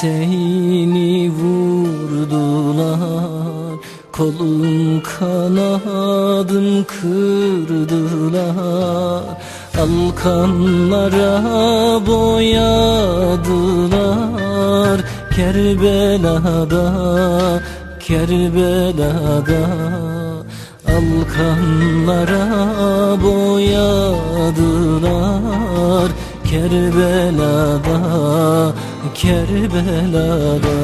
Hüseyin'i vurdular. Kolum kanadım kırdılar. Alkanlara boyadılar. Kerbela'da, Kerbela'da. Alkanlara boyadılar Kerbela'da, Kerbela'da.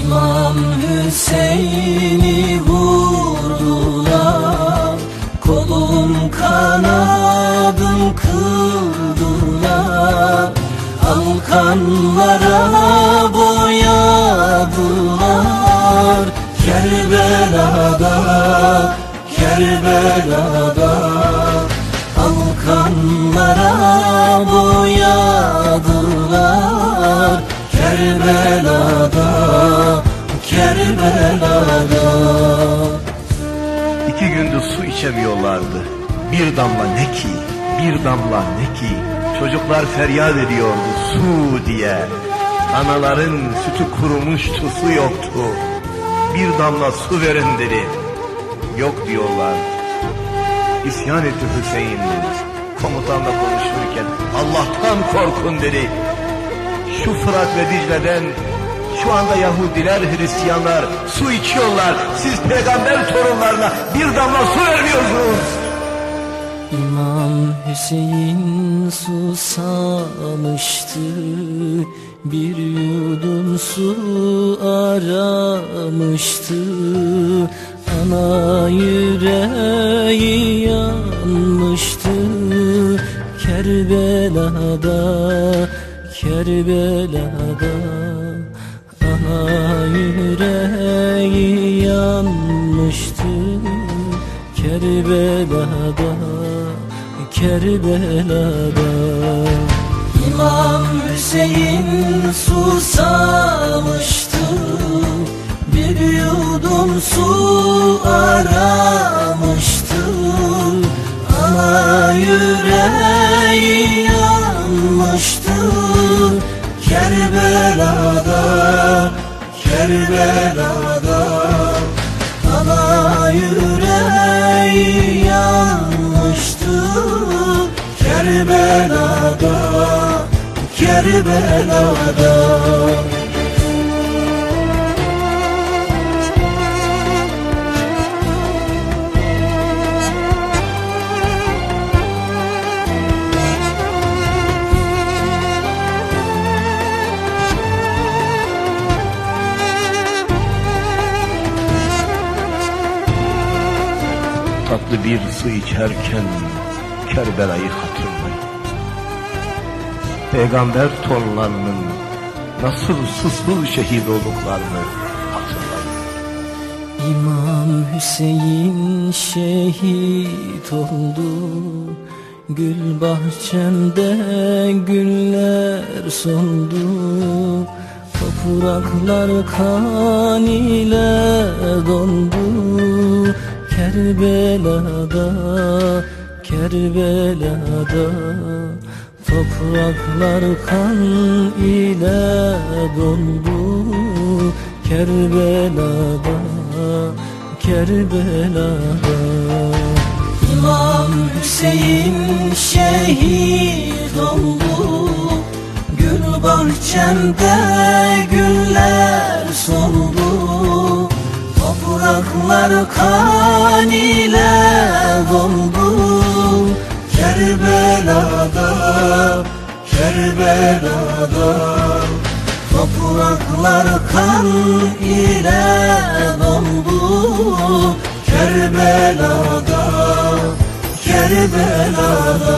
İmam Hüseyin'i vurdular Kolum kanadım kıldılar Alkanlara boyadılar Kerbela'da, Kerbela'da boyadılar Kerbela'da, Kerbela'da İki gündür su içemiyorlardı. Bir damla ne ki, bir damla ne ki. Çocuklar feryat ediyordu su diye. Anaların sütü kurumuştu, su yoktu. Bir damla su verin dedi. Yok diyorlar. İsyan etti Hüseyin. Komutanla konuşurken Allah'tan korkun dedi. Şu Fırat ve Dicle'den şu anda Yahudiler, Hristiyanlar su içiyorlar. Siz peygamber torunlarına bir damla su vermiyorsunuz. İmam Hüseyin susamıştı Bir yudum su aramıştı Ana yüreği yanmıştı Kerbela'da, Kerbela'da Ana yüreği yanmıştı. Kerbela'da, Kerbela'da İmam Hüseyin susamıştı. Bir yudum su aramıştı. Ana yüreği yanmıştı Kerbela'da, Kerbela'da. Ana yüreği yanmıştı Kerbela'da, Kerbela'da Tatlı bir su içerken Kerbela'yı hatırlayın. Peygamber torunlarının nasıl susuz şehit olduklarını hatırlayın. İmam Hüseyin şehit oldu Gül bahçemde güller soldu Topraklar kan ile dondu Kerbela'da, Kerbela'da Topraklar kan ile doldu Kerbela'da, Kerbela'da. İmam Hüseyin şehit oldu. Gül bahçemde güller soldu Topraklar kan ile doldu. Kerbela'da, Kerbela'da. Topraklar kan ile doldu. Kerbela'da, Kerbela'da